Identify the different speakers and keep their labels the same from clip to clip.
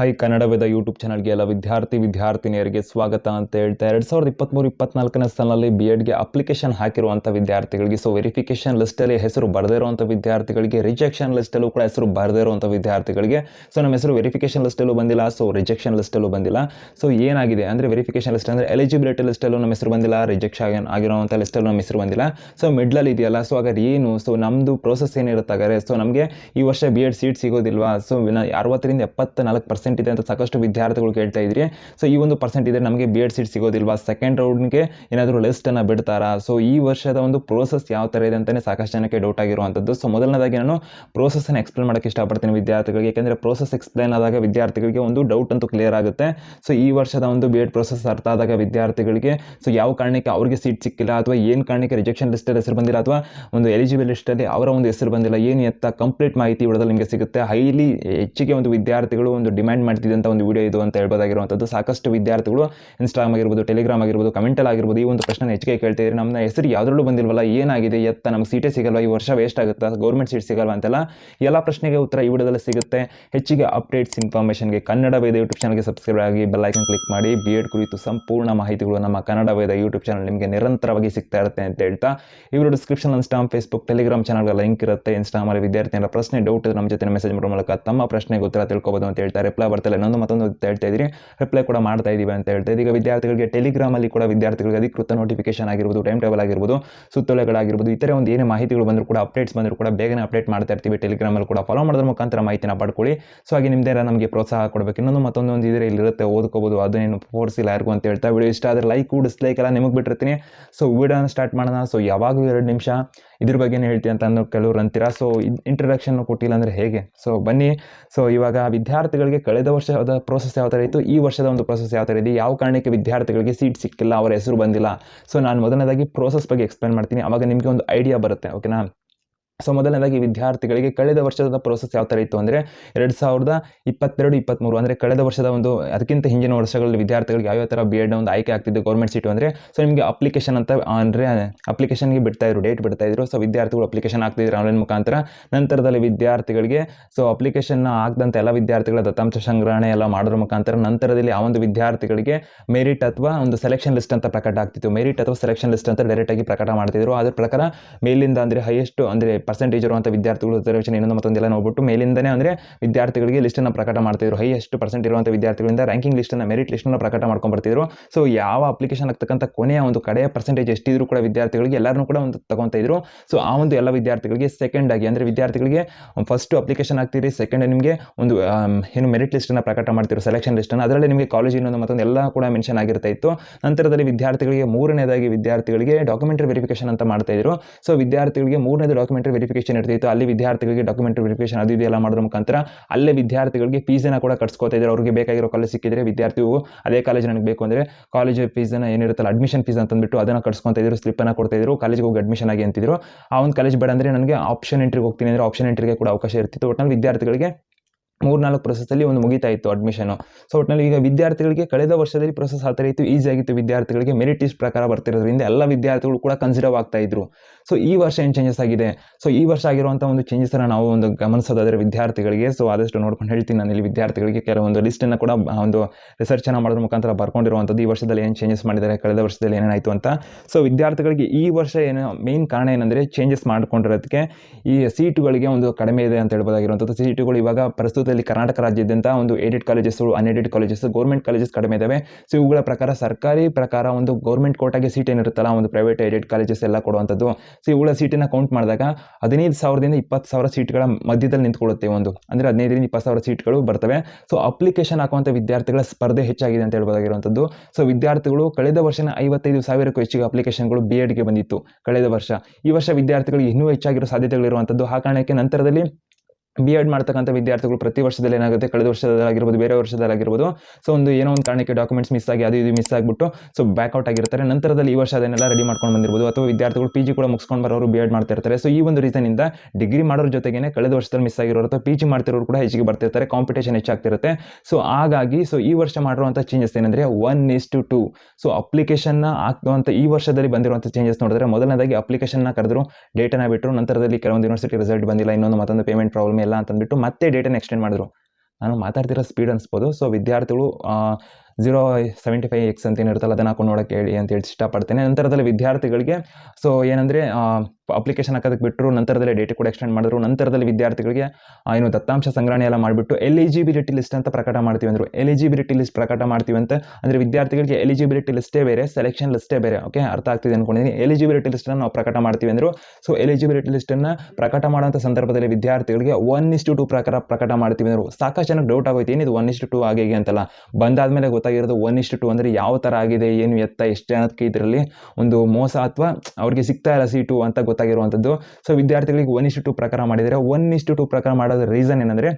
Speaker 1: Hi Kannada Veda YouTube ಚಾನಲ್ಗೆ ಎಲ್ಲ ವಿದ್ಯಾರ್ಥಿ ವಿದ್ಯಾರ್ಥಿನಿಯರಿಗೆ ಸ್ವಾಗತ ಅಂತ ಹೇಳ್ತಾ ಎರಡು ಸಾವಿರದ ಇಪ್ಪತ್ತ್ಮೂರು ಇಪ್ಪತ್ನಾಲ್ಕನೇ ಸಾಲಿನಲ್ಲಿ ಬಿ ಎಡ್ಗೆ ಅಪ್ಲಿಕೇಶನ್ ಹಾಕಿರುವಂಥ ವಿದ್ಯಾರ್ಥಿಗಳಿಗೆ ಸೊ ವೆರಿಫಿಕೇಶನ್ ಲಿಸ್ಟಲ್ಲಿ ಹೆಸರು ಬರದೇ ಇರುವಂಥ ವಿದ್ಯಾರ್ಥಿಗಳಿಗೆ ರಿಜೆಕ್ಷನ್ ಲಿಸ್ಟಲ್ಲೂ ಕೂಡ ಹೆಸರು ಬರದೇ ಇರುವಂಥ ವಿದ್ಯಾರ್ಥಿಗಳಿಗೆ. ಸೊ ನಮ್ಮ ಹೆಸರು ವೆರಿಫಿಕೇಶನ್ ಲಿಸ್ಟಲ್ಲೂ ಬಂದಿಲ್ಲ ಸೊ ರಿಜೆಕ್ಷನ್ ಲಿಸ್ಟಲ್ಲೂ ಬಂದಿಲ್ಲ. ಸೊ ಏನಾಗಿದೆ ಅಂದರೆ ವೆರಿಫಿಕೇಶನ್ ಲಿಸ್ಟ್ ಅಂದರೆ ಎಲಿಜಿಬಿಲಿಟಿ ಲಿಸ್ಟಲ್ಲೂ ನಮ್ಮ ಹೆಸರು ಬಂದಿಲ್ಲ ರಿಜೆಕ್ಷನ್ ಆಗಿರುವಂಥ ಲಿಸ್ಟಲ್ಲೂ ನಮ್ಮ ಹೆಸರು ಬಂದಿಲ್ಲ. ಸೊ ಮಿಡ್ಲಲ್ಲಿ ಇದೆಯಲ್ಲ ಸೊ ಹಾಗಾದ್ರೆ ಏನು? ಸೊ ನಮ್ಮದು ಪ್ರೋಸೆಸ್ ಏನಿರುತ್ತೆ ಸೊ ನಮಗೆ ಈ ವರ್ಷ ಬಿ ಎಡ್ ಸೀಟ್ ಸಿಗೋದಿಲ್ವಾ ಸೊ ಅರವತ್ತರಿಂದ ಎಪ್ಪತ್ತ ನಾಲ್ಕು ಪರ್ಸೆಂಟ್ ಇದೆ ಅಂತ ಸಾಕಷ್ಟು ವಿದ್ಯಾರ್ಥಿಗಳು ಕೇಳ್ತಾ ಇದ್ರಿ. ಸೊ ಈ ಒಂದು ಪರ್ಸೆಂಟ್ ಇದ್ರೆ ನಮಗೆ ಬಿ ಎಡ್ ಸೀಟ್ ಸಿಗೋದಿಲ್ವಾ? ಸೆಕೆಂಡ್ ರೌಂಡ್ಗೆ ಏನಾದರೂ ಲಿಸ್ಟನ್ನು ಬಿಡ್ತಾರಾ? ಸೊ ಈ ವರ್ಷದ ಒಂದು ಪ್ರೋಸೆಸ್ ಯಾವ ಥರ ಇದೆ ಅಂತಲೇ ಸಾಕಷ್ಟು ಜನಕ್ಕೆ ಡೌಟ್ ಆಗಿರುವಂಥದ್ದು. ಸೊ ಮೊದಲನೇದಾಗಿ ನಾನು ಪ್ರೋಸೆಸ್ನ ಎಕ್ಸ್ಪ್ಲೇನ್ ಮಾಡೋಕ್ಕೆ ಇಷ್ಟಪಡ್ತೀನಿ ವಿದ್ಯಾರ್ಥಿಗಳಿಗೆ. ಯಾಕೆಂದರೆ ಪ್ರೋಸೆಸ್ ಎಕ್ಸ್ಪ್ಲೇನ್ ಆದಾಗ ವಿದ್ಯಾರ್ಥಿಗಳಿಗೆ ಒಂದು ಡೌಟ್ ಅಂತೂ ಕ್ಲಿಯರ್ ಆಗುತ್ತೆ. ಸೊ ಈ ವರ್ಷದ ಒಂದು ಬಿ ಎಡ್ ಪ್ರೋಸೆಸ್ ಅರ್ಥ ಆದಾಗ ವಿದ್ಯಾರ್ಥಿಗಳಿಗೆ ಸೊ ಯಾವ ಕಾರಣಕ್ಕೆ ಅವ್ರಿಗೆ ಸೀಟ್ ಸಿಕ್ಕಿಲ್ಲ ಅಥವಾ ಏನು ಕಾರಣಕ್ಕೆ ರಿಜೆಕ್ಷನ್ ಲಿಸ್ಟಲ್ಲಿ ಹೆಸರು ಬಂದಿಲ್ಲ ಅಥವಾ ಒಂದು ಎಲಿಜಿಬಲ್ ಲಿಸ್ಟಲ್ಲಿ ಅವರ ಒಂದು ಹೆಸರು ಬಂದಿಲ್ಲ, ಏನು ಎತ್ತ ಕಂಪ್ಲೀಟ್ ಮಾಹಿತಿ ಇವಳದಲ್ಲಿ ನಿಮಗೆ ಸಿಗುತ್ತೆ. ಹೈಲಿ ಹೆಚ್ಚಿಗೆ ಒಂದು ವಿದ್ಯಾರ್ಥಿಗಳು ಒಂದು ಡಿಮ್ಯಾಂಡ್ ಮಾಡ್ತಿದ್ದಂಥ ಒಂದು ವಿಡಿಯೋ ಇದು ಅಂತ ಹೇಳ್ಬೋದಾಗಿರುವಂಥದ್ದು. ಸಾಕಷ್ಟು ವಿದ್ಯಾರ್ಥಿಗಳು ಇನ್ಸ್ಟಾಗ್ರಾಮ್ ಆಗಿರ್ಬೋದು ಟೆಲಿಗ್ರಾಮ್ ಆಗಿರ್ಬೋದು ಕಮೆಂಟಲ್ಲಿ ಆಗಿರ್ಬೋದು ಈ ಒಂದು ಪ್ರಶ್ನೆ ಹೆಚ್ಚಿಗೆ ಕೇಳ್ತಾ ಇದ್ದಾರೆ ನಮ್ಮ ಹೆಸರು ಯಾವುದ್ರಲ್ಲೂ ಬಂದಿಲ್ವಲ್ಲ, ಏನಾಗಿದೆ, ಎತ್ತ ನಮ್ಗೆ ಸೀಟೇ ಸಿಗಲ್ವಾ, ಈ ವರ್ಷ ವೇಸ್ಟ್ ಆಗುತ್ತಾ ಗೌರ್ಮೆಂಟ್ ಸೀಟ್ ಸಿಗಲ್ವಾ ಅಂತೆಲ್ಲ ಎಲ್ಲ ಪ್ರಶ್ನೆಗೆ ಉತ್ತರ ಈ ವಿಡಿಯೋದಲ್ಲಿ ಸಿಗುತ್ತೆ. ಹೆಚ್ಚಿಗೆ ಅಪ್ಡೇಟ್ಸ್ ಇನ್ಫಾರ್ಮೇಷನ್ಗೆ ಕನ್ನಡ ವೇದ ಯೂಟ್ಯೂಬ್ ಚಾನಲ್ಗೆ ಸಬ್ಸ್ಕ್ರೈಬ್ ಆಗಿ ಬೆಲ್ ಐಕನ್ ಕ್ಲಿಕ್ ಮಾಡಿ. ಬಿ ಎಡ್ ಕುರಿತು ಸಂಪೂರ್ಣ ಮಾಹಿತಿಗಳು ನಮ್ಮ ಕನ್ನಡ ವೇದ ಯೂಟ್ಯೂಬ್ ಚಾನಲ್ ನಿಮಗೆ ನಿರಂತರವಾಗಿ ಸಿಗ್ತಾ ಇರುತ್ತೆ ಅಂತ ಹೇಳ್ತಾ ಇವರು ಡಿಸ್ಕ್ರಿಪ್ಷನ್ ಇನ್ಸ್ಟಾಮ್ ಫೇಸ್ಬುಕ್ ಟೆಲಿಗ್ರಾಮ್ ಚಾನಲ್ಗೆ ಲಿಂಕ್ ಇರುತ್ತೆ. ಇನ್ಸ್ಟಾಗ್ರಾಮಲ್ಲಿ ವಿದ್ಯಾರ್ಥಿಗಳ ಪ್ರಶ್ನೆ ಡೌಟ್ ನಮ್ಮ ಜೊತೆ ಮೆಸೇಜ್ ಮಾಡೋ ಮೂಲಕ ತಮ್ಮ ಪ್ರಶ್ನೆಗೆ ಉತ್ತರ ತಿಳ್ಕೊಬೋದು ಅಂತ ಹೇಳ್ತಾರೆ. ರಿಪ್ಲೈ ಬರ್ತಿಲ್ಲ. ಇನ್ನೊಂದು ಮತ್ತೊಂದು ಹೇಳ್ತಾ ಇದ್ದೀರಿ. ರಿಪ್ಲೈ ಕೂಡ ಮಾಡ್ತಾ ಇದ್ದೀವಿ ಅಂತ ಹೇಳ್ತಾ ಈಗ ವಿದ್ಯಾರ್ಥಿಗಳಿಗೆ ಟೆಲಿಗ್ರಾಮಲ್ಲಿ ಕೂಡ ವಿದ್ಯಾರ್ಥಿಗಳಿಗೆ ಅಧಿಕೃತ ನೋಟಿಫಿಕೇಶನ್ ಆಗಿರ್ಬೋದು ಟೈಮ್ ಟೇಬಲ್ ಆಗಿರ್ಬೋದು, ಸುತ್ತೋಲೆಗಳಾಗಿರ್ಬೋದು, ಇತರೆ ಒಂದು ಏನೇ ಮಾಹಿತಿಗಳು ಬಂದರೂ ಕೂಡ ಅಪ್ಡೇಟ್ಸ್ ಬಂದರೂ ಕೂಡ ಬೇಗನೆ ಅಪ್ಡೇಟ್ ಮಾಡ್ತಾ ಇರ್ತೀವಿ ಟೆಲಿಗ್ರಾಮಲ್ಲಿ ಕೂಡ. ಫಾಲೋ ಮಾಡೋದ್ರ ಮುಖಾಂತರ ಮಾಹಿತಿನ ಪಡ್ಕೊಳ್ಳಿ. ಸೊ ಹಾಗೆ ನಿಮ್ದೇನ ನಮಗೆ ಪ್ರೋತ್ಸಾಹ ಕೊಡಬೇಕು. ಇನ್ನೊಂದು ಮತ್ತೊಂದು ಒಂದು ಇದ್ರೆ ಇಲ್ಲಿರುತ್ತೆ, ಓದ್ಕೋಬೋದು. ಅದನ್ನೇನು ಫೋರ್ಸಿಲ್ಲ ಯಾರಿಗೂ ಅಂತ ಹೇಳ್ತಾ, ವಿಡಿಯೋ ಇಷ್ಟ ಆದರೆ ಲೈಕ್ ಕೂಡ ಡಿಸ್ಲೈಕ್ ಎಲ್ಲ ನಿಮಗೆ ಬಿಟ್ಟಿರ್ತೀನಿ. ಸೊ ವಿಡಿಯೋನ ಸ್ಟಾರ್ಟ್ ಮಾಡೋಣ. ಸೊ ಯಾವಾಗಲೂ ಎರಡು ನಿಮಿಷ. ಇದ್ರ ಬಗ್ಗೆನೇ ಹೇಳ್ತೀನಿ ಅಂತ ಅನ್ನೋ ಕೆಲವರು ಅಂತೀರಾ? ಸೊ ಇಂಟ್ರಡಕ್ಷನ್ ಕೊಟ್ಟಿಲ್ಲ ಅಂದರೆ ಹೇಗೆ? ಸೊ ಬನ್ನಿ. ಸೊ ಇವಾಗ ವಿದ್ಯಾರ್ಥಿಗಳಿಗೆ ಕಳೆದ ವರ್ಷದ ಪ್ರೋಸೆಸ್ ಯಾವ ಥರ ಇತ್ತು? ಈ ವರ್ಷದ ಒಂದು ಪ್ರೋಸೆಸ್ ಯಾವ ಥರ ಇದೆ? ಯಾವ ಕಾರಣಕ್ಕೆ ವಿದ್ಯಾರ್ಥಿಗಳಿಗೆ ಸೀಟ್ ಸಿಕ್ಕಿಲ್ಲ? ಅವರ ಹೆಸರು ಬಂದಿಲ್ಲ? ಸೊ ನಾನು ಮೊದಲನೇದಾಗಿ ಪ್ರೋಸೆಸ್ ಬಗ್ಗೆ ಎಕ್ಸ್ಪ್ಲೇನ್ ಮಾಡ್ತೀನಿ. ಆವಾಗ ನಿಮಗೆ ಒಂದು ಐಡಿಯಾ ಬರುತ್ತೆ ಓಕೆನಾ ಸೊ ಮೊದಲನೇದಾಗಿ ವಿದ್ಯಾರ್ಥಿಗಳಿಗೆ ಕಳೆದ ವರ್ಷದ ಪ್ರೋಸೆಸ್ ಯಾವ ಥರ ಇತ್ತು ಅಂದರೆ ಎರಡು ಸಾವಿರದ ಇಪ್ಪತ್ತೆರಡು ಇಪ್ಪತ್ತ್ಮೂರು ಅಂದರೆ ಕಳೆದ ವರ್ಷದ ಒಂದು ಅದಕ್ಕಿಂತ ಹಿಂದಿನ ವರ್ಷಗಳಲ್ಲಿ ವಿದ್ಯಾರ್ಥಿಗಳಿಗೆ ಯಾವ್ಯಾವ ಥರ ಬಿ ಎಡ್ ಒಂದು ಆಯ್ಕೆ ಆಗ್ತಿದ್ದು ಗೌರ್ಮೆಂಟ್ ಸೀಟು ಅಂದರೆ ಸೊ ನಿಮಗೆ ಅಪ್ಲಿಕೇಶನ್ ಅಂತ ಅಂದರೆ ಅಪ್ಲಿಕೇಶನ್ಗೆ ಬಿಡ್ತಾ ಇದ್ರು ಡೇಟ್ ಬಿಡ್ತಾ ಇದ್ರು. ಸೊ ವಿದ್ಯಾರ್ಥಿಗಳು ಅಪ್ಲಿಕೇಶನ್ ಹಾಕ್ತಿದ್ರು ಆನ್ಲೈನ್ ಮುಖಾಂತರ. ನಂತರದಲ್ಲಿ ವಿದ್ಯಾರ್ಥಿಗಳಿಗೆ ಸೊ ಅಪ್ಲಿಕೇಶನ್ ಹಾಕ್ದಂಥ ಎಲ್ಲ ವಿದ್ಯಾರ್ಥಿಗಳ ದತ್ತಾಂಶ ಸಂಗ್ರಹಣೆ ಎಲ್ಲ ಮಾಡೋದ್ರ ಮುಖಾಂತರ ನಂತರದಲ್ಲಿ ಆ ಒಂದು ವಿದ್ಯಾರ್ಥಿಗಳಿಗೆ ಮೆರಿಟ್ ಅಥವಾ ಒಂದು ಸೆಲೆಕ್ಷನ್ ಲಿಸ್ಟ್ ಅಂತ ಪ್ರಕಟ ಆಗ್ತಿತ್ತು. ಮೆರಿಟ್ ಅಥವಾ ಸೆಲೆಕ್ಷನ್ ಲಿಸ್ಟ್ ಅಂತ ಡೈರೆಕ್ಟಾಗಿ ಪ್ರಕಟ ಮಾಡ್ತಿದ್ರು. ಅದ್ರ ಪ್ರಕಾರ ಮೇಲಿಂದ ಅಂದರೆ ಹೈಯೆಸ್ಟ್ ಅಂದರೆ ಪರ್ಸೆಂಟೇಜ್ ಇರುವಂಥ ವಿದ್ಯಾರ್ಥಿಗಳು ರಿಸರ್ವೇಷನ್ ಇನ್ನೊಂದು ಮತ್ತೊಂದೆಲ್ಲ ನೋಡ್ಬಿಟ್ಟು ಮೇಲಿಂದನೇ ಅಂದರೆ ವಿದ್ಯಾರ್ಥಿಗಳಿಗೆ ಲಿಸ್ಟನ್ನು ಪ್ರಕಟ ಮಾಡ್ತಿದ್ರು ಹೈಯೆಸ್ಟ್ ಪರ್ಸೆಂಟ್ ಇರುವಂಥ ವಿದ್ಯಾರ್ಥಿಗಳಿಂದ ರ್ಯಾಂಕಿಂಗ್ ಲಿಸ್ಟನ್ನು ಮೆರಿಟ್ ಲಿಸ್ಟನ್ನು ಪ್ರಕಟ ಮಾಡ್ಕೊಂಡು ಬರ್ತಿದ್ರು. ಸೊ ಯಾವ ಅಪ್ಲಿಕೇಶನ್ ಆಗ್ತಕ್ಕಂಥ ಕೊನೆಯ ಒಂದು ಕಡೆಯ ಪರ್ಸೆಂಟೇಜ್ ಎಷ್ಟಿದ್ರು ಕೂಡ ವಿದ್ಯಾರ್ಥಿಗಳಿಗೆ ಎಲ್ಲರೂ ಕೂಡ ಒಂದು ತಗೊತಾ ಇದ್ರು. ಸೊ ಆ ಒಂದು ಎಲ್ಲ ವಿದ್ಯಾರ್ಥಿಗಳಿಗೆ ಸೆಕೆಂಡ್ ಆಗಿ ಅಂದರೆ ವಿದ್ಯಾರ್ಥಿಗಳಿಗೆ ಫಸ್ಟ್ ಅಪ್ಲಿಕೇಶನ್ ಆಗ್ತೀರಿ ಸೆಕೆಂಡ್ ನಿಮಗೆ ಒಂದು ಏನು ಮೆರಿಟ್ ಲಿಸ್ಟನ್ನು ಪ್ರಕಟ ಮಾಡ್ತಿರೋ ಸೆಲೆಕ್ಷನ್ ಲಿಸ್ಟನ್ನು ಅದರಲ್ಲಿ ನಿಮಗೆ ಕಾಲೇಜ್ ಇನ್ನೊಂದು ಮತ್ತೊಂದು ಎಲ್ಲ ಕೂಡ ಮೆನ್ಷನ್ ಆಗಿರ್ತಾ ಇತ್ತು. ನಂತರದಲ್ಲಿ ವಿದ್ಯಾರ್ಥಿಗಳಿಗೆ ಮೂರನೇದಾಗಿ ವಿದ್ಯಾರ್ಥಿಗಳಿಗೆ ಡಾಕ್ಯುಮೆಂಟರಿ ವೆರಿಫಿಕೇಶನ್ ಅಂತ ಮಾಡ್ತಾ ಇದ್ರು. ಸೊ ವಿದ್ಯಾರ್ಥಿಗಳಿಗೆ ಮೂರನೇದು ಡಾಕ್ಯುಮೆಂಟರಿ ವೆರಿಫಿಕೇಶನ್ ಇರ್ತಿತ್ತು ಅಲ್ಲಿ ವಿದ್ಯಾರ್ಥಿಗಳಿಗೆ ಡಾಕ್ಯುಮೆಂಟ್ ವೆರಿಫಿಕೇಶನ್ ಅದು ಇದೆಲ್ಲ ಮಾಡೋದ್ರ ಮುಖಾಂತರ ಅಲ್ಲೇ ವಿದ್ಯಾರ್ಥಿಗಳಿಗೆ ಫೀಸನ್ನು ಕೂಡ ಕಟ್ಸ್ಕೊತಾ ಇದ್ದಾರೆ. ಅವ್ರಿಗೆ ಬೇಕಾಗಿರೋ ಕಾಲೇಜ್ ಸಿಕ್ಕಿದ್ರೆ ವಿದ್ಯಾರ್ಥಿಯು ಅದೇ ಕಾಲೇಜ್ ನನಗೆ ಬೇಕು ಅಂದರೆ ಕಾಲೇಜ್ ಫೀಸನ್ನು ಏನಿರುತ್ತಲ್ಲ ಅಡ್ಮಿಷನ್ ಫೀಸ್ ಅಂತಂದ್ಬಿಟ್ಟು ಅದನ್ನು ಕಟ್ಸ್ಕೊತಾ ಇದ್ರು ಸ್ಲಿಪ್ಪನ್ನು ಕೊಡ್ತಾ ಇದ್ರು ಕಾಲೇಜಿಗೆ ಹೋಗಿ ಅಡ್ಮಿಷನ್ ಆಗಿ ಅಂತಿದ್ರು. ಆ ಒಂದು ಕಾಲೇಜ್ ಬೇಡ ಅಂದರೆ ನನಗೆ ಆಪ್ಷನ್ ಎಂಟ್ರಿಗೆ ಹೋಗ್ತೀನಿ ಅಂದರೆ ಆಪ್ಷನ್ ಎಂಟ್ರಿಗೆ ಕೂಡ ಅವಕಾಶ ಇರ್ತಿತ್ತು. ಒಟ್ಟಿನಲ್ಲಿ ವಿದ್ಯಾರ್ಥಿಗಳಿಗೆ ಮೂರ್ನಾಲ್ಕು ಪ್ರೊಸೆಸಲ್ಲಿ ಒಂದು ಮುಗಿತಾ ಇತ್ತು ಅಡ್ಮಿಷನು ಸೊ ಒಟ್ಟಿನಲ್ಲಿ ಈಗ ವಿದ್ಯಾರ್ಥಿಗಳಿಗೆ ಕಳೆದ ವರ್ಷದಲ್ಲಿ ಪ್ರೊಸೆಸ್ ಆ ಥರ ಇತ್ತು. ಈಸಿ ಆಗಿತ್ತು. ವಿದ್ಯಾರ್ಥಿಗಳಿಗೆ ಮೆರಿಟ್ ಪ್ರಕಾರ ಬರ್ತಿರೋದ್ರಿಂದ ಎಲ್ಲ ವಿದ್ಯಾರ್ಥಿಗಳು ಕೂಡ ಕನ್ಸಿಡರ್ ಆಗ್ತಾ ಇದ್ರು. ಸೊ ಈ ವರ್ಷ ಏನು ಚೇಂಜಸ್ ಆಗಿದೆ? ಸೊ ಈ ವರ್ಷ ಆಗಿರುವಂಥ ಒಂದು ಚೇಂಜಸ್ನ ನಾವು ಒಂದು ಗಮನಿಸೋದಾದರೆ ವಿದ್ಯಾರ್ಥಿಗಳಿಗೆ. ಸೊ ಆದಷ್ಟು ನೋಡ್ಕೊಂಡು ಹೇಳ್ತೀನಿ. ನಾನು ಇಲ್ಲಿ ವಿದ್ಯಾರ್ಥಿಗಳಿಗೆ ಕೆಲವೊಂದು ಲಿಸ್ಟನ್ನು ಕೂಡ ಒಂದು ರಿಸರ್ಚನ್ನು ಮಾಡೋದ್ರ ಮುಖಾಂತರ ಬರ್ಕೊಂಡಿರುವಂಥದ್ದು ಈ ವರ್ಷದಲ್ಲಿ ಏನು ಚೇಂಜಸ್ ಮಾಡಿದ್ದಾರೆ, ಕಳೆದ ವರ್ಷದಲ್ಲಿ ಏನೇನಾಯಿತು ಅಂತ. ಸೊ ವಿದ್ಯಾರ್ಥಿಗಳಿಗೆ ಈ ವರ್ಷ ಏನು ಮೇನ್ ಕಾರಣ ಏನಂದರೆ ಚೇಂಜಸ್ ಮಾಡ್ಕೊಂಡಿರೋದಕ್ಕೆ ಈ ಸೀಟುಗಳಿಗೆ ಒಂದು ಕಡಿಮೆ ಇದೆ ಅಂತ ಹೇಳ್ಬೋದಾಗಿರುವಂಥದ್ದು ಸೀಟುಗಳು ಇವಾಗ ಪ್ರಸ್ತುತದಲ್ಲಿ ಕರ್ನಾಟಕ ರಾಜ್ಯಾದ್ಯಂತ ಒಂದು aided colleges unaided colleges government colleges ಕಡಿಮೆ ಇದಾವೆ. ಸೊ ಇವುಗಳ ಪ್ರಕಾರ ಸರ್ಕಾರಿ ಪ್ರಕಾರ ಒಂದು ಗೌರ್ಮೆಂಟ್ ಕೋಟಾಗೆ ಸೀಟ್ ಏನಿರುತ್ತಲ್ಲ, ಒಂದು ಪ್ರೈವೇಟ್ ಏಡೆಡ್ ಕಾಲೇಜಸ್ ಎಲ್ಲ ಕೊಡುವಂಥದ್ದು. ಸೊ ಇವುಗಳ ಸೀಟಿನ ಕೌಂಟ್ ಮಾಡಿದಾಗ ಹದಿನೈದು ಸಾವಿರದಿಂದ ಇಪ್ಪತ್ತು ಸಾವಿರ ಸೀಟ್ಗಳ ಮಧ್ಯದಲ್ಲಿ ನಿಂತ್ಕೊಳ್ಳುತ್ತೆ ಒಂದು. ಅಂದರೆ ಹದಿನೈದರಿಂದ ಇಪ್ಪತ್ತು ಸಾವಿರ ಸೀಟ್ಗಳು ಬರ್ತವೆ. ಸೊ ಅಪ್ಲಿಕೇಶನ್ ಹಾಕುವಂಥ ವಿದ್ಯಾರ್ಥಿಗಳ ಸ್ಪರ್ಧೆ ಹೆಚ್ಚಾಗಿದೆ ಅಂತ ಹೇಳ್ಬೋದಾಗಿರುವಂಥದ್ದು. ಸೊ ವಿದ್ಯಾರ್ಥಿಗಳು ಕಳೆದ ವರ್ಷನ ಐವತ್ತೈದು ಸಾವಿರಕ್ಕೂ ಹೆಚ್ಚಿಗೆ ಅಪ್ಲಿಕೇಶನ್ಗಳು ಬಿ ಎಡ್ಗೆ ಬಂದಿತ್ತು ಕಳೆದ ವರ್ಷ. ಈ ವರ್ಷ ವಿದ್ಯಾರ್ಥಿಗಳಿಗೆ ಇನ್ನೂ ಹೆಚ್ಚಾಗಿರೋ ಸಾಧ್ಯತೆಗಳಿರುವಂಥದ್ದು. ಆ ಕಾರಣಕ್ಕೆ ನಂತರದಲ್ಲಿ ಬಿ ಎಡ್ ಮಾಡ್ತಕ್ಕಂಥ ವಿದ್ಯಾರ್ಥಿಗಳು ಪ್ರತಿ ವರ್ಷದಲ್ಲಿ ಏನಾಗುತ್ತೆ? ಕಳೆದ ವರ್ಷದಲ್ಲಾಗಿರ್ಬೋದು, ಬೇರೆ ವರ್ಷದಲ್ಲಾಗಿರ್ಬೋದು. ಸೊ ಒಂದು ಏನೋ ಒಂದು ಕಾರಣಕ್ಕೆ ಡಾಕ್ಯುಮೆಂಟ್ಸ್ ಮಿಸ್ ಆಗಿ, ಅದು ಇದು ಮಿಸ್ ಆಗಿಬಿಟ್ಟು ಸೊ ಬ್ಯಾಕ್ಔಟ್ ಆಗಿರ್ತಾರೆ. ನಂತರದಲ್ಲಿ ಈ ವರ್ಷ ಅದನ್ನೆಲ್ಲ ರೆಡಿ ಮಾಡ್ಕೊಂಡು ಬಂದಿರ್ಬೋದು. ಅಥವಾ ವಿದ್ಯಾರ್ಥಿಗಳು ಪಿ ಜಿ ಕೂಡ ಮುಗಿಸ್ಕೊಂಡು ಬರೋರು ಬಿ ಎಡ್ ಮಾಡ್ತಾ ಇರ್ತಾರೆ. ಸೊ ಈ ಒಂದು ರೀಸನಿಂದ ಡಿಗ್ರಿ ಮಾಡೋರ ಜೊತೆಗೇನೆ ಕಳೆದ ವರ್ಷದಲ್ಲಿ ಮಿಸ್ ಆಗಿರೋರು ಅಥವಾ ಪಿ ಜಿ ಮಾಡ್ತಿರೋರು ಕೂಡ ಹೆಚ್ಚಿಗೆ ಬರ್ತಿರ್ತಾರೆ. ಕಾಂಪಿಟೇಷನ್ ಹೆಚ್ಚಾಗ್ತಿರುತ್ತೆ. ಸೊ ಹಾಗಾಗಿ ಸೊ ಈ ವರ್ಷ ಮಾಡಿರುವಂಥ ಚೇಂಜಸ್ ಏನಂದರೆ one is to two so ಅಪ್ಲಿಕೇಶನ್ನ ಹಾಕುವಂಥ ಈ ವರ್ಷದಲ್ಲಿ ಬಂದಿರುವಂಥ ಚೇಂಜಸ್ ನೋಡಿದ್ರೆ ಮೊದಲನೇದಾಗಿ ಅಪ್ಲಿಕೇಶನ್ನ ಕರೆದ್ರು ಡೇಟನ್ನ ಬಿಟ್ಟರು ನಂತರದಲ್ಲಿ ಕೆಲವೊಂದು ಯೂನಿವರ್ಸಿಟಿ ರಿಸಲ್ಟ್ ಬಂದಿಲ್ಲ, ಇನ್ನೊಂದು ಮತ್ತೊಂದು ಪೇಮೆಂಟ್ ಪ್ರಾಬ್ಲಮ್ ಇಲ್ಲ ಅಂತಂದ್ಬಿಟ್ಟು ಮತ್ತೆ ಡೇಟನ್ನು ಎಕ್ಸ್ಟೆಂಡ್ ಮಾಡಿದ್ರು. ನಾನು ಮಾತಾಡ್ತಿರೋ ಸ್ಪೀಡ್ ಅನಿಸ್ಬೋದು. ಸೊ ವಿದ್ಯಾರ್ಥಿಗಳು ಝೀರೋ ಸೆವೆಂಟಿ ಫೈವ್ ಎಕ್ಸ್ ಅಂತ ಏನಿರುತ್ತಲ್ಲ, ಅದನ್ನು ಹಾಕೊಂಡು ನೋಡೋಕ್ಕೆ ಹೇಳಿ ಅಂತ ಹೇಳಿ ಇಷ್ಟಪಡ್ತೇನೆ. ನಂತರದಲ್ಲಿ ವಿದ್ಯಾರ್ಥಿಗಳಿಗೆ, ಸೊ ಏನಂದರೆ ಅಪ್ಲಿಕೇಶನ್ ಹಾಕೋದಕ್ಕೆ ಬಿಟ್ಟರು ನಂತರದಲ್ಲಿ ಡೇಟ್ ಕೂಡ ಎಕ್ಸ್ಟೆಂಡ್ ಮಾಡಿದ್ರು, ನಂತರದಲ್ಲಿ ವಿದ್ಯಾರ್ಥಿಗಳಿಗೆ ಏನು ದತ್ತಾಂಶ ಸಂಗ್ರಹಣೆ ಎಲ್ಲ ಮಾಡಿಬಿಟ್ಟು ಎಲಿಜಿಬಿಲಿಟಿ ಲಿಸ್ಟ್ ಅಂತ ಪ್ರಕಟ ಮಾಡ್ತೀವಿ ಅಂದರು. ಎಲಿಜಿಬಿಲಿಟಿ ಲಿಸ್ಟ್ ಪ್ರಕಟ ಮಾಡ್ತೀವಿ ಅಂತ ಅಂದರೆ ವಿದ್ಯಾರ್ಥಿಗಳಿಗೆ ಎಲಿಜಿಬಿಲಿಟಿ ಲಿಸ್ಟೇ ಬೇರೆ ಸೆಲೆಕ್ಷನ್ ಲಿಸ್ಟೇ ಬೇರೆ ಓಕೆ ಅರ್ಥ ಆಗ್ತಿದೆ ಅಂದ್ಕೊಂಡಿದ್ದೀನಿ ಎಲಿಜಿಬಿಲಿಟಿ ಲಿಸ್ಟನ್ನು ನಾವು ಪ್ರಕಟ ಮಾಡ್ತೀವಿ ಅಂದರು. ಸೊ ಎಲಿಜಿಬಿಲಿಟಿ ಲಿಸ್ಟನ್ನು ಪ್ರಕಟ ಮಾಡುವಂಥ ಸಂದರ್ಭದಲ್ಲಿ ವಿದ್ಯಾರ್ಥಿಗಳಿಗೆ ಒನ್ ಇಸ್ಟು ಟು ಪ್ರಕಾರ ಪ್ರಕಟ ಮಾಡ್ತೀವಿ ಅಂದರು. ಸಾಕಷ್ಟು ಜನಕ್ಕೆ ಡೌಟ್ ಆಗೋಯ್ತು ಏನಿದು ಒನ್ ಇಸ್ಟು ಟು ಆಗಿ ಅಂತಲ್ಲ. ಬಂದಾದ ಮೇಲೆ ಗೊತ್ತಾಗಿರೋದು ಒನ್ ಇಸ್ಟು ಟು ಅಂದರೆ ಯಾವ ಥರ ಆಗಿದೆ, ಏನು ಎತ್ತ, ಎಷ್ಟು ಜನಕ್ಕೆ ಇದರಲ್ಲಿ ಒಂದು ಮೋಸ ಅಥವಾ ಅವ್ರಿಗೆ ಸಿಗ್ತಾ ಇಲ್ಲ ಸೀಟು ಅಂತ ಗೊತ್ತಾಗಿರುವಂಥದ್ದು. ಸೊ ವಿದ್ಯಾರ್ಥಿಗಳಿಗೆ ಒನ್ ಇಷ್ಟು ಟು ಪ್ರಕಾರ ಮಾಡಿದರೆ ಒನ್ ಇಷ್ಟು ಟು ಪ್ರಕಾರ ಮಾಡೋದ್ರ ರೀಸನ್ ಏನಂದರೆ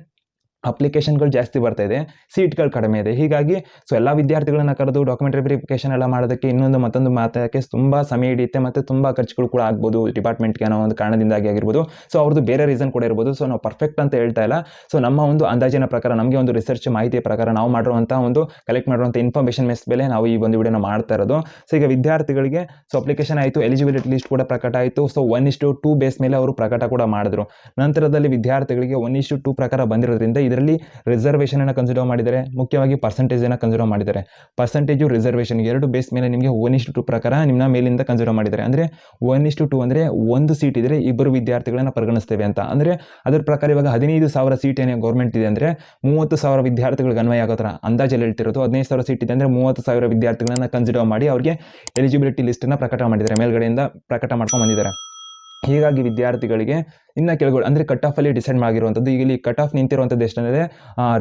Speaker 1: ಅಪ್ಲಿಕೇಶನ್ಗಳು ಜಾಸ್ತಿ ಬರ್ತಾ ಇದೆ, ಸೀಟ್ಗಳು ಕಡಿಮೆ ಇದೆ. ಹೀಗಾಗಿ ಸೊ ಎಲ್ಲ ವಿದ್ಯಾರ್ಥಿಗಳನ್ನ ಕರೆದು ಡಾಕ್ಯುಮೆಂಟ್ ವೆರಿಫಿಕೇಶನ್ ಎಲ್ಲ ಮಾಡೋದಕ್ಕೆ ಇನ್ನೊಂದು ಮತ್ತೊಂದು ಮಾತಾಡೋಕ್ಕೆ ತುಂಬ ಸಮಯ ಹಿಡಿಯುತ್ತೆ ಮತ್ತು ತುಂಬ ಖರ್ಚುಗಳು ಕೂಡ ಆಗ್ಬೋದು ಡಿಪಾರ್ಟ್ಮೆಂಟ್ಗೆ ಅನ್ನೋ ಒಂದು ಕಾರಣದಿಂದಾಗಿ ಆಗಿರ್ಬೋದು. ಸೊ ಅವ್ರದ್ದು ಬೇರೆ ರೀಸನ್ ಕೂಡ ಇರ್ಬೋದು. ಸೊ ನಾವು ಪರ್ಫೆಕ್ಟ್ ಅಂತ ಹೇಳ್ತಾ ಇಲ್ಲ. ಸೊ ನಮ್ಮ ಒಂದು ಅಂದಾಜಿನ ಪ್ರಕಾರ, ನಮಗೆ ಒಂದು ರಿಸರ್ಚ್ ಮಾಹಿತಿಯ ಪ್ರಕಾರ ನಾವು ಮಾಡಿರುವಂಥ ಒಂದು ಕಲೆಕ್ಟ್ ಮಾಡಿರುವಂಥ ಇನ್ಫಾರ್ಮೇಷನ್ ಮೇಸ್ ಮೇಲೆ ನಾವು ಈ ಒಂದು ವಿಡಿಯೋನ ಮಾಡ್ತಾ ಇರೋದು. ಸೊ ಈಗ ವಿದ್ಯಾರ್ಥಿಗಳಿಗೆ ಸೊ ಅಪ್ಲಿಕೇಶನ್ ಆಯಿತು ಎಲಿಜಿಬಿಲಿಟಿ ಲಿಸ್ಟ್ ಕೂಡ ಪ್ರಕಟ ಆಯಿತು. ಸೊ ಒನ್ ಇಷ್ಟು ಟೂ ಬೇಸ್ ಮೇಲೆ ಅವರು ಪ್ರಕಟ ಕೂಡ ಮಾಡಿದ್ರು. ನಂತರದಲ್ಲಿ ವಿದ್ಯಾರ್ಥಿಗಳಿಗೆ ಒನ್ ಇಷ್ಟು ಟೂ ಪ್ರಕಾರ ಬಂದಿರೋದ್ರಿಂದ ಇದರಲ್ಲಿ ರಿಸರ್ವೇಷನನ್ನು ಕನ್ಸಿಡರ್ ಮಾಡಿದರೆ, ಮುಖ್ಯವಾಗಿ ಪರ್ಸೆಂಟೇಜನ್ನು ಕನ್ಸಿಡರ್ ಮಾಡಿದ್ದಾರೆ ಪರ್ಸೆಂಟೇಜು ರಿಸರ್ವೇಷನ್ ಎರಡು ಬೇಸ್ ಮೇಲೆ ನಿಮಗೆ ಒನ್ ಇಷ್ಟು ಟು ಪ್ರಕಾರ ನಿಮ್ಮ ಮೇಲಿಂದ ಕನ್ಸಿಡರ್ ಮಾಡಿದ್ದಾರೆ ಅಂದರೆ ಒನ್ ಇಷ್ಟು ಟು ಅಂದರೆ ಒಂದು ಸೀಟ್ ಇದ್ದರೆ ಇಬ್ಬರು ವಿದ್ಯಾರ್ಥಿಗಳನ್ನು ಪರಿಗಣಿಸ್ತೇವೆ ಅಂತ. ಅಂದರೆ ಅದರ ಪ್ರಕಾರ ಇವಾಗ ಹದಿನೈದು ಸಾವಿರ ಸೀಟ್ ಏನೇ ಗೌರ್ಮೆಂಟ್ ಇದೆ ಅಂದರೆ ಮೂವತ್ತು ಸಾವಿರ ವಿದ್ಯಾರ್ಥಿಗಳಿಗೆ ಅನ್ವಯ ಆಗೋ ಥರ ಅಂದಾಜಲ್ಲಿ ಹೇಳ್ತಿರೋದು. ಹದಿನೈದು ಸಾವಿರ ಸೀಟ್ ಇದೆ ಅಂದರೆ ಮೂವತ್ತು ಸಾವಿರ ವಿದ್ಯಾರ್ಥಿಗಳನ್ನು ಕನ್ಸಿಡರ್ ಮಾಡಿ ಅವರಿಗೆ ಎಲಿಜಿಬಿಲಿಟಿ ಲಿಸ್ಟನ್ನು ಪ್ರಕಟ ಮಾಡಿದ್ದಾರೆ. ಮೇಲ್ಗಡೆಯಿಂದ ಪ್ರಕಟ ಮಾಡ್ಕೊಂಡು ಬಂದಿದ್ದಾರೆ. ಹೀಗಾಗಿ ವಿದ್ಯಾರ್ಥಿಗಳಿಗೆ ಇನ್ನು ಕೆಳಗಡೆ ಅಂದರೆ ಕಟ್ ಆಫಲ್ಲಿ ಡಿಸೈಡ್ ಆಗಿರುವಂಥದ್ದು ಈಗ ಇಲ್ಲಿ ಕಟ್ ಆಫ್ ನಿಂತಿರುವಂಥದ್ದು ಎಷ್ಟಂದರೆ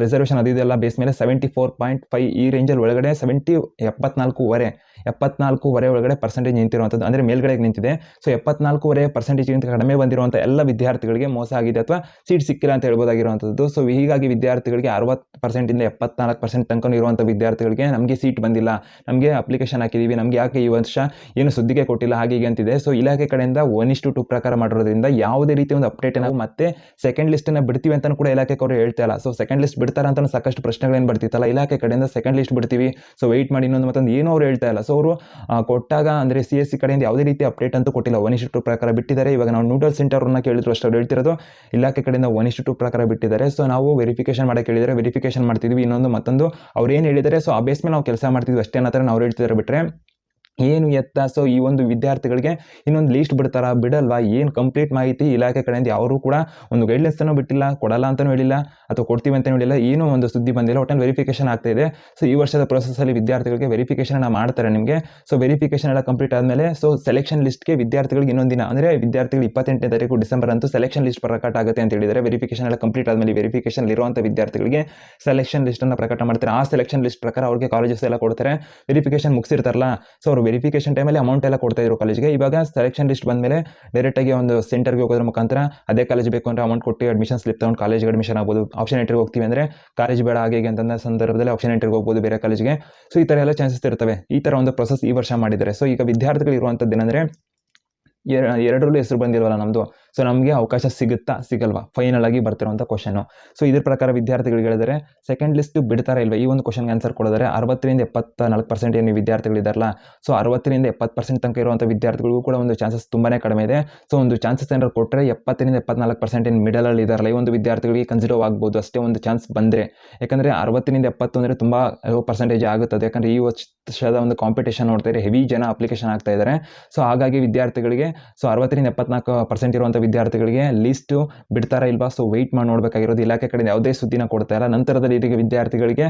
Speaker 1: ರಿಸರ್ವೇಷನ್ ಅದು ಇದೆಲ್ಲ ಬೇಸ್ ಮೇಲೆ ಸೆವೆಂಟಿ ಫೋರ್ ಪಾಯಿಂಟ್ ಫೈ ಈ ರೇಂಜಲ್ಲಿ ಒಳಗಡೆ ಸೆವೆಂಟಿ ಎಪ್ಪತ್ನಾಲ್ಕೂವರೆ ಎಪ್ಪತ್ನಾಲ್ಕೂವರೆ ಒಳಗಡೆ ಪರ್ಸೆಂಟೇಜ್ ನಿಂತಿರುವಂಥದ್ದು, ಅಂದರೆ ಮೇಲ್ಗಡೆಗೆ ನಿಂತಿದೆ. ಸೊ ಎಪ್ಪತ್ನಾಲ್ಕೂವರೆ ಪರ್ಸೆಂಟೇಜ್ಗಿಂತ ಕಡಿಮೆ ಬಂದಿರುವಂಥ ಎಲ್ಲ ವಿದ್ಯಾರ್ಥಿಗಳಿಗೆ ಮೋಸ ಆಗಿದೆ ಅಥವಾ ಸೀಟ್ ಸಿಕ್ಕಿಲ್ಲ ಅಂತ ಹೇಳ್ಬೋದಾಗಿರುವಂಥದ್ದು. ಸೊ ಹೀಗಾಗಿ ವಿದ್ಯಾರ್ಥಿಗಳಿಗೆ ಅರವತ್ತು ಪರ್ಸೆಂಟಿಂದ ಎಪ್ಪತ್ನಾಲ್ಕು ಪರ್ಸೆಂಟ್ ತನಕ ಇರುವಂಥ ವಿದ್ಯಾರ್ಥಿಗಳಿಗೆ ನಮಗೆ ಸೀಟ್ ಬಂದಿಲ್ಲ. ನಮಗೆ ಅಪ್ಲಿಕೇಶನ್ ಹಾಕಿದ್ದೀವಿ ನಮಗೆ ಯಾಕೆ ಈ ವರ್ಷ ಏನು ಸುದ್ದಿಗೆ ಕೊಟ್ಟಿಲ್ಲ, ಹಾಗೆ ಹೀಗೆ ಅಂತಿದೆ. ಸೊ ಇಲಾಖೆ ಕಡೆಯಿಂದ ಒನ್ ಇಷ್ಟು ಟು ಪ್ರಕಾರ ಮಾಡಿರೋದ್ರಿಂದ ಯಾವುದೇ ರೀತಿ ಒಂದು ಅಪ್ಡೇಟ್ ನಾವು ಮತ್ತೆ ಸೆಕೆಂಡ್ ಲಿಸ್ಟನ್ನು ಬಿಡ್ತೀವಿ ಅಂತ ಕೂಡ ಇಲಾಖೆ ಅವರು ಹೇಳ್ತಾ ಇಲ್ಲ. ಸೊ ಸೆಕೆಂಡ್ ಲಿಸ್ಟ್ ಬಿಡ್ತಾರ ಅಂತ ಸಾಕಷ್ಟು ಪ್ರಶ್ನೆಗಳೇನು ಬರ್ತಿತ್ತಲ್ಲ. ಇಲಾಖೆ ಕಡೆಯಿಂದ ಸೆಕೆಂಡ್ ಲಿಸ್ಟ್ ಬಿಡ್ತೀವಿ. ಸೊ ವೆಯ್ಟ್ ಮಾಡಿ ಇನ್ನೊಂದು ಮತ್ತೊಂದು ಏನೋ ಅವ್ರು ಹೇಳ್ತಾ ಇಲ್ಲ. ಸೊ ಅವರು ಕೊಟ್ಟಾಗ ಅಂದರೆ ಸಿ ಎಸ್ ಸಿ ಕಡೆಯಿಂದ ಯಾವುದೇ ರೀತಿ ಅಪ್ಡೇಟ್ ಅಂತೂ ಕೊಟ್ಟಿಲ್ಲ. ಒನ್ ಇಷ್ಟು ಟು ಪ್ರಕಾರ ಬಿಟ್ಟಿದ್ದಾರೆ. ಇವಾಗ ನಾವು ನೂಡಲ್ ಸೆಂಟರ್ನ ಕೇಳಿದ್ರು ಅಷ್ಟು ಹೇಳ್ತಿರೋದು. ಇಲಾಖೆ ಕಡೆಯಿಂದ ಒನ್ ಇಷ್ಟು ಟು ಪ್ರಕಾರ ಬಿಟ್ಟಿದ್ದಾರೆ. ಸೊ ನಾವು ವೆರಿಫಿಕೇಶನ್ ಮಾಡಕ್ಕೆ ಹೇಳಿದರೆ ವೆರಿಫಿಕೇಶನ್ ಮಾಡ್ತಿದ್ವಿ. ಇನ್ನೊಂದು ಮತ್ತೊಂದು ಅವ್ರು ಏನು ಹೇಳಿದ್ದಾರೆ. ಸೊ ಆ ಬೇಸ್ ಮೇಲೆ ನಾವು ಕೆಲಸ ಮಾಡ್ತಿದ್ವಿ ಅಷ್ಟೇ ಅನ್ನೋ ಥರ ಅವ್ರು ಹೇಳ್ತಿದ್ದಾರೆ ಬಿಟ್ಟರೆ ಏನು ಎತ್ತ? ಸೊ ಈ ಒಂದು ವಿದ್ಯಾರ್ಥಿಗಳಿಗೆ ಇನ್ನೊಂದು ಲೀಸ್ಟ್ ಬಿಡ್ತಾರ? ಬಿಡಲ್ವಾ? ಏನು ಕಂಪ್ಲೀಟ್ ಮಾಹಿತಿ ಇಲಾಖೆ ಕಡೆಯಿಂದ ಯಾರೂ ಕೂಡ ಒಂದು ಗೈಡ್ಲೈನ್ಸನ್ನು ಬಿಟ್ಟಿಲ್ಲ, ಕೊಡಲ್ಲ ಅಂತಲೂ ಹೇಳಿಲ್ಲ ಅಥವಾ ಕೊಡ್ತೀವಿ ಅಂತಲೂ ಹೇಳಿಲ್ಲ, ಏನೋ ಒಂದು ಸುದ್ದಿ ಬಂದಿಲ್ಲ ಒಟ್ಟಲ್ಲಿ ವೆರಿಫಿಕೇಶನ್ ಆಗ್ತಾ ಇದೆ. ಸೊ ಈ ವರ್ಷದ ಪ್ರೊಸೆಸಲ್ಲಿ ವಿದ್ಯಾರ್ಥಿಗಳಿಗೆ ವೆರಿಫಿಕೇಶನ್ ಮಾಡ್ತಾರೆ ನಿಮಗೆ. ಸೊ ವೆರಿಫಿಕೇಶನ್ ಎಲ್ಲ ಕಂಪ್ಲೀಟ್ ಆದಮೇಲೆ ಸೊ ಸೆಲೆಕ್ಷನ್ ಲಿಸ್ಟ್ಗೆ ವಿದ್ಯಾರ್ಥಿಗಳಿಗೆ ಇನ್ನೊಂದು ದಿನ, ಅಂದರೆ ವಿದ್ಯಾರ್ಥಿಗಳು ಇಪ್ಪತ್ತೆಂಟನೇ ತಾರೀಕು ಡಿಸೆಂಬರ್ ಅಂತೂ ಸೆಲೆಕ್ಷನ್ ಲಿಸ್ಟ್ ಪ್ರಕಟ ಆಗುತ್ತೆ ಅಂತ ಹೇಳಿದರೆ. ವೆರಿಫಿಕೇಶನ್ ಎಲ್ಲ ಕಂಪ್ಲೀಟ್ ಆದಮೇಲೆ ವೆರಿಫಿಕೇಶನ್ ಇರುವಂಥ ವಿದ್ಯಾರ್ಥಿಗಳಿಗೆ ಸೆಲೆಕ್ಷನ್ ಲಿಸ್ಟನ್ನು ಪ್ರಕಟ ಮಾಡ್ತಾರೆ. ಆ ಸೆಲೆಕ್ಷನ್ ಲಿಸ್ಟ್ ಪ್ರಕಾರ ಅವ್ರಿಗೆ ಕಾಲೇಜಸ್ ಎಲ್ಲ ಕೊಡ್ತಾರೆ. ವೆರಿಫಿಕೇಶನ್ ಮುಗಿಸಿರ್ತಾರಲ್ಲ. ಸೊ ಅವರು ವೆರಿಫಿಕೇಶನ್ ಟೈಮಲ್ಲಿ ಅಮೌಂಟ್ ಎಲ್ಲ ಕೊಡ್ತಾ ಇದ್ರು ಕಾಲೇಜ್ಗೆ ಇವಾಗ ಸೆಲೆಕ್ಷನ್ ಲಿಸ್ಟ್ ಬಂದಮೇಲೆ ಡೈರೆಕ್ಟಾಗಿ ಒಂದು ಸೆಂಟರ್ಗೆ ಹೋಗೋದ್ರ ಮುಖಾಂತರ ಅದೇ ಕಾಲೇಜ್ ಬೇಕು ಅಂದರೆ ಅಮೌಂಟ್ ಕೊಟ್ಟು ಅಡ್ಮಿಷನ್ ಸ್ಲಿಪ್ ತಗೊಂಡು ಕಾಲೇಜ್ಗೆ ಅಡ್ಮಿಷನ್ ಆಗ್ಬೋದು. ಆಪ್ಷನ್ ಎಂಟ್ರಿಗೆ ಹೋಗ್ತೀವಿ ಅಂದರೆ ಕಾಲೇಜ್ ಬೇಡ ಹಾಗೆ ಅಂತಂದ ಸಂದರ್ಭದಲ್ಲಿ ಆಪ್ಷನ್ ಎಂಟ್ರಿಗೆ ಹೋಗ್ಬೋದು ಬೇರೆ ಕಾಲೇಜ್ಗೆ ಸೊ ಈ ಥರ ಎಲ್ಲ ಚಾನ್ಸಸ್ ಇರ್ತವೆ ಈ ಥರ ಒಂದು ಪ್ರೊಸೆಸ್ ಈ ವರ್ಷ ಮಾಡಿದ್ದಾರೆ. ಸೊ ಈಗ ವಿದ್ಯಾರ್ಥಿಗಳು ಇರುವಂಥದ್ದು ಏನಂದರೆ ಎರಡರಲ್ಲೂ ಹೆಸರು ಬಂದಿಲ್ವಲ್ಲ ನಮ್ಮದು ಸೊ ನಮಗೆ ಅವಕಾಶ ಸಿಗುತ್ತಾ ಸಿಗಲ್ವಾ? ಫೈನಲ್ ಆಗಿ ಬರ್ತಿರೋಂಥ ಕ್ವಶನು ಸೊ ಇದ್ರ ಪ್ರಕಾರ ವಿದ್ಯಾರ್ಥಿಗಳಿಗೆ ಹೇಳಿದರೆ ಸೆಕೆಂಡ್ ಲಿಸ್ಟ್ ಬಿಡ್ತಾರೆ ಇಲ್ವಾ? ಈ ಒಂದು ಕ್ವಶನ್ಗೆ ಆನ್ಸರ್ ಕೊಡಿದರೆ ಅರವತ್ತರಿಂದ ಎಪ್ಪತ್ತ ನಾಲ್ಕು ಪರ್ಸೆಂಟ್ ಏನು ವಿದ್ಯಾರ್ಥಿಗಳಿದಾರಲ್ಲ? ಸೊ ಅರವತ್ತರಿಂದ ಎಪ್ಪತ್ತು ಪರ್ಸೆಂಟ್ ತನಕ ಇರುವಂಥ ವಿದ್ಯಾರ್ಥಿಗಳಿಗೂ ಕೂಡ ಒಂದು ಚಾನ್ಸಸ್ ತುಂಬಾ ಕಡಿಮೆ ಇದೆ. ಸೊ ಒಂದು ಚಾನ್ಸಸ್ ಏನಾದ್ರು ಕೊಟ್ಟರೆ ಎಪ್ಪತ್ತರಿಂದ ಎಪ್ಪತ್ನಾಲ್ಕು ಪರ್ಸೆಂಟ್ ಏನು ಮಿಡಲಲ್ಲಿ ಇದಾರಲ್ಲ, ಈ ಒಂದು ವಿದ್ಯಾರ್ಥಿಗಳಿಗೆ ಕನ್ಸಿಡರ್ ಆಗ್ಬೋದು. ಅಷ್ಟೇ ಒಂದು ಚಾನ್ಸ್ ಬಂದರೆ. ಯಾಕಂದರೆ ಅರವತ್ತರಿಂದ ಎಪ್ಪತ್ತು ಅಂದರೆ ತುಂಬ ಪರ್ಸೆಂಟೇಜ್ ಆಗುತ್ತದೆ. ಯಾಕಂದರೆ ಈ ವರ್ಷದ ಒಂದು ಕಾಂಪಿಟೇಷನ್ ನೋಡ್ತಾ ಇದ್ರೆ ಹೆವಿ ಜನ ಅಪ್ಲಿಕೇಶನ್ ಆಗ್ತಾ ಇದ್ದಾರೆ ಸೊ ಹಾಗಾಗಿ ವಿದ್ಯಾರ್ಥಿಗಳಿಗೆ ಸೊ ಅರವತ್ತರಿಂದ ಎಪ್ಪತ್ನಾಲ್ಕು ಪರ್ಸೆಂಟ್ ಇರುವಂಥ ವಿದ್ಯಾರ್ಥಿಗಳಿಗೆ ಲಿಸ್ಟು ಬಿಡ್ತಾರಾ ಇಲ್ವಾ? ಸೊ ವೆಯ್ಟ್ ಮಾಡಿ ನೋಡಬೇಕಾಗಿರೋದು ಇಲಾಖೆ ಕಡೆಯಿಂದ ಯಾವುದೇ ಸುದ್ದಿನ ಕೊಡ್ತಾ ಇಲ್ಲ. ನಂತರದಲ್ಲಿ ಇದೀಗ ವಿದ್ಯಾರ್ಥಿಗಳಿಗೆ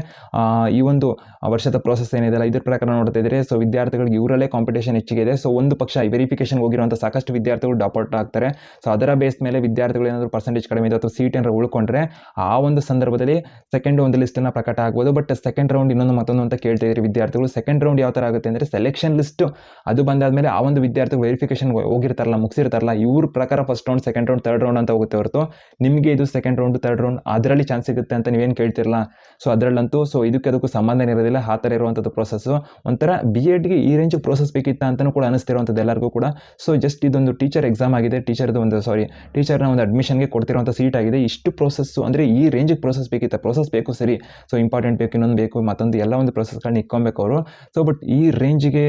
Speaker 1: ಈ ಒಂದು ವರ್ಷದ ಪ್ರೋಸೆಸ್ ಏನಿದೆಯಲ್ಲ, ಇದ್ರ ಪ್ರಕಾರ ನೋಡ್ತಾ ಇದ್ದರೆ. ಸೊ ವಿದ್ಯಾರ್ಥಿಗಳಿಗೆ ಇವರಲ್ಲೇ ಕಾಂಪಿಟೇಷನ್ ಹೆಚ್ಚಿಗೆ ಇದೆ. ಸೊ ಒಂದು ಪಕ್ಷ ವೆರಿಫಿಕೇಶನ್ ಹೋಗಿರುವಂಥ ಸಾಕಷ್ಟು ವಿದ್ಯಾರ್ಥಿಗಳು ಡಾಪೌಟ್ ಆಗ್ತಾರೆ. ಸೊ ಅದರ ಬೇಸ್ ಮೇಲೆ ವಿದ್ಯಾರ್ಥಿಗಳು ಏನಾದರೂ ಪರ್ಸೆಂಟೇಜ್ ಕಡಿಮೆ ಇದೆ ಅಥವಾ ಸೀಟ್ ಏನಾದ್ರು ಉಳ್ಕೊಂಡ್ರೆ, ಆ ಒಂದು ಸಂದರ್ಭದಲ್ಲಿ ಸೆಕೆಂಡ್ ಒಂದು ಲಿಸ್ಟನ್ನು ಪ್ರಕಟ ಆಗ್ಬೋದು. ಬಟ್ ಸೆಕೆಂಡ್ ರೌಂಡ್ ಇನ್ನೊಂದು ಮತ್ತೊಂದು ಅಂತ ಕೇಳ್ತಾ ಇದ್ರಿ ವಿದ್ಯಾರ್ಥಿಗಳು. ಸೆಕೆಂಡ್ ರೌಂಡ್ ಯಾವ ಥರ ಆಗುತ್ತೆ ಅಂದರೆ ಸೆಲೆಕ್ಷನ್ ಲಿಸ್ಟ್ ಅದು ಬಂದಾದ ಮೇಲೆ ಆ ಒಂದು ವಿದ್ಯಾರ್ಥಿಗಳು ವೆರಿಫಿಕೇಷನ್ ಹೋಗಿರ್ತಾರಲ್ಲ, ಮುಗಿಸಿರ್ತಾರಲ್ಲ, ಇವ್ರ ಪ್ರಕಾರ first round second round third round ಅಂತ ಹೋಗುತ್ತೆ ಹೊರತು. ನಿಮಗೆ ಇದು ಸೆಕೆಂಡ್ ರೌಂಡ್ ತರ್ಡ್ ರೌಂಡ್ ಅದರಲ್ಲಿ ಚಾನ್ಸ್ ಸಿಗುತ್ತೆ ಅಂತ ನೀವೇನು ಕೇಳ್ತಿರಲ್ಲ ಸೊ ಅದರಲ್ಲಂತೂ ಸೊ ಇದಕ್ಕೆ ಅದಕ್ಕೂ ಸಂಬಂಧ ಇರೋದಿಲ್ಲ, ಆ ಥರ ಇರುವಂಥದ್ದು ಪ್ರೊಸೆಸ್ಸು ಒಂಥರ ಬಿ ಎಡ್ಗೆ ಈ ರೇಂಜ್ ಪ್ರೋಸೆಸ್ ಬೇಕಿತ್ತ ಅಂತಲೂ ಕೂಡ ಅನಿಸ್ತಿರುವಂಥದ್ದು ಎಲ್ಲರಿಗೂ ಕೂಡ. ಸೊ ಜಸ್ಟ್ ಇದೊಂದು ಟೀಚರ್ ಎಕ್ಸಾಮ್ ಆಗಿದೆ ಟೀಚರ್ದು ಒಂದು ಸಾರಿ ಟೀಚರ್ನ ಒಂದು ಅಡ್ಮಿಷನ್ಗೆ ಕೊಡ್ತಿರುವಂಥ ಸೀಟ್ ಆಗಿದೆ. ಇಷ್ಟು ಪ್ರೊಸೆಸ್ಸು ಅಂದರೆ ಈ ರೇಂಜಿಗೆ ಪ್ರೋಸೆಸ್ ಬೇಕಿತ್ತು? ಪ್ರೋಸೆಸ್ ಬೇಕು, ಸರಿ. ಸೊ ಇಂಪಾರ್ಟೆಂಟ್ ಬೇಕು, ಇನ್ನೊಂದು ಬೇಕು, ಮತ್ತೊಂದು ಎಲ್ಲ ಒಂದು ಪ್ರೊಸೆಸ್ಗಳನ್ನ ಇಕ್ಕೊಬೇಕು ಅವರು. ಸೊ ಬಟ್ ಈ ರೇಂಜಿಗೆ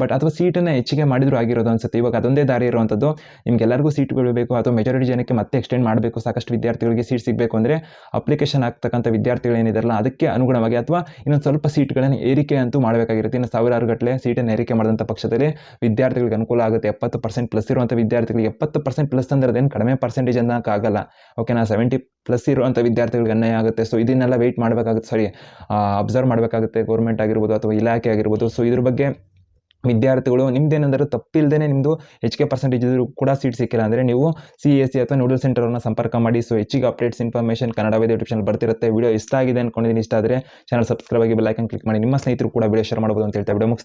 Speaker 1: ಬಟ್ ಅಥವಾ ಸೀಟನ್ನು ಹೆಚ್ಚಿಗೆ ಮಾಡಿದ್ರು ಆಗಿರೋದು ಅನ್ಸುತ್ತೆ. ಇವಾಗ ಅದೊಂದೇ ದಾರಿ ಇರುವಂಥದ್ದು. ನಿಮ್ಗೆಲ್ಲರಿಗೂ ಸೀಟ್ಗಳು ಬೀಳಬೇಕು ಅಥವಾ ಮೆಜಾರಿಟಿ ಜನಕ್ಕೆ ಮತ್ತೆ ಎಕ್ಸ್ಟೆಂಡ್ ಮಾಡಬೇಕು, ಸಾಕಷ್ಟು ವಿದ್ಯಾರ್ಥಿಗಳಿಗೆ ಸೀಟ್ ಸಿಗಬೇಕು ಅಂದರೆ ಅಪ್ಲಿಕೇಶನ್ ಆಗ್ತಕ್ಕಂಥ ವಿದ್ಯಾರ್ಥಿಗಳು ಏನಿದಾರಲ್ಲ, ಅದಕ್ಕೆ ಅನುಗುಣವಾಗಿ ಅಥವಾ ಇನ್ನೊಂದು ಸ್ವಲ್ಪ ಸೀಟ್ಗಳನ್ನು ಏರಿಕೆ ಅಂತೂ ಮಾಡಬೇಕಾಗಿರುತ್ತೆ. ಇನ್ನು ಸಾವಿರಾರು ಗಟ್ಟಲೆ ಸೀಟನ್ನು ಏರಿಕೆ ಮಾಡಿದಂಥ ಪಕ್ಷದಲ್ಲಿ ವಿದ್ಯಾರ್ಥಿಗಳಿಗೆ ಅನುಕೂಲ ಆಗುತ್ತೆ. ಎಪ್ಪತ್ತು ಪರ್ಸೆಂಟ್ ಪ್ಲಸ್ ಇರುವಂಥ ವಿದ್ಯಾರ್ಥಿಗಳಿಗೆ ಎಪ್ಪತ್ತು ಪರ್ಸೆಂಟ್ ಪ್ಲಸ್ ಅಂದರೆ ಅದೇನು ಕಡಿಮೆ ಪರ್ಸೆಂಟೇಜ್ ಅನ್ನೋಕ್ಕಾಗಲ್ಲ ಓಕೆನಾ ಸೆವೆಂಟಿ ಪ್ಲಸ್ ಇರುವಂಥ ವಿದ್ಯಾರ್ಥಿಗಳಿಗೆ ಅನ್ಯಾಯ ಆಗುತ್ತೆ. ಸೊ ಇದನ್ನೆಲ್ಲ ವೆಯ್ಟ್ ಮಾಡಬೇಕಾಗುತ್ತೆ. ಸಾರಿ ಅಬ್ಸರ್ವ್ ಮಾಡಬೇಕಾಗುತ್ತೆ. ಗೌರ್ಮೆಂಟ್ ಆಗಿರ್ಬೋದು ಅಥವಾ ಇಲಾಖೆ ಆಗಿರ್ಬೋದು. ಸೊ ಇದ್ರ ಬಗ್ಗೆ ವಿದ್ಯಾರ್ಥಿಗಳು ನಿಮ್ದೇನೆಂದರೆ ತಪ್ಪಿಲ್ಲದೇ ನಿಮ್ಮದು ಹೆಚ್ಚಿಗೆ ಪರ್ಸೆಂಟೇಜ್ ಇದ್ದರೂ ಕೂಡ ಸೀಟ್ ಸಿಕ್ಕಿಲ್ಲ ಅಂದರೆ ನೀವು ಸಿ ಎಸ್ ಸಿ ಅಥವಾ ನೂಡಲ್ ಸೆಂಟರನ್ನು ಸಂಪರ್ಕ ಮಾಡಿ. ಸೊ ಹೆಚ್ಚಿಗೆ updates information Kannada Veda YouTube channel ಬರ್ತಿರುತ್ತೆ. Video ಇಷ್ಟ ಆಗಿದೆ ಅನ್ಕೊಂಡಿದ್ದೀನಿ ಇಷ್ಟ ಆದರೆ ಚಾನಲ್ ಸಬ್ಸ್ಕ್ರೈಬ್ ಆಗಿ ಬೆಲ್ ಐಕನ್ ಕ್ಲಿಕ್ ಮಾಡಿ. ನಿಮ್ಮ ಸ್ನೇಹಿತರು ಕೂಡ ವಿಡಿಯೋ ಶೇರ್ ಮಾಡ್ಬೋದು ಅಂತ ಹೇಳ್ತಾ ವಿಡಿಯೋ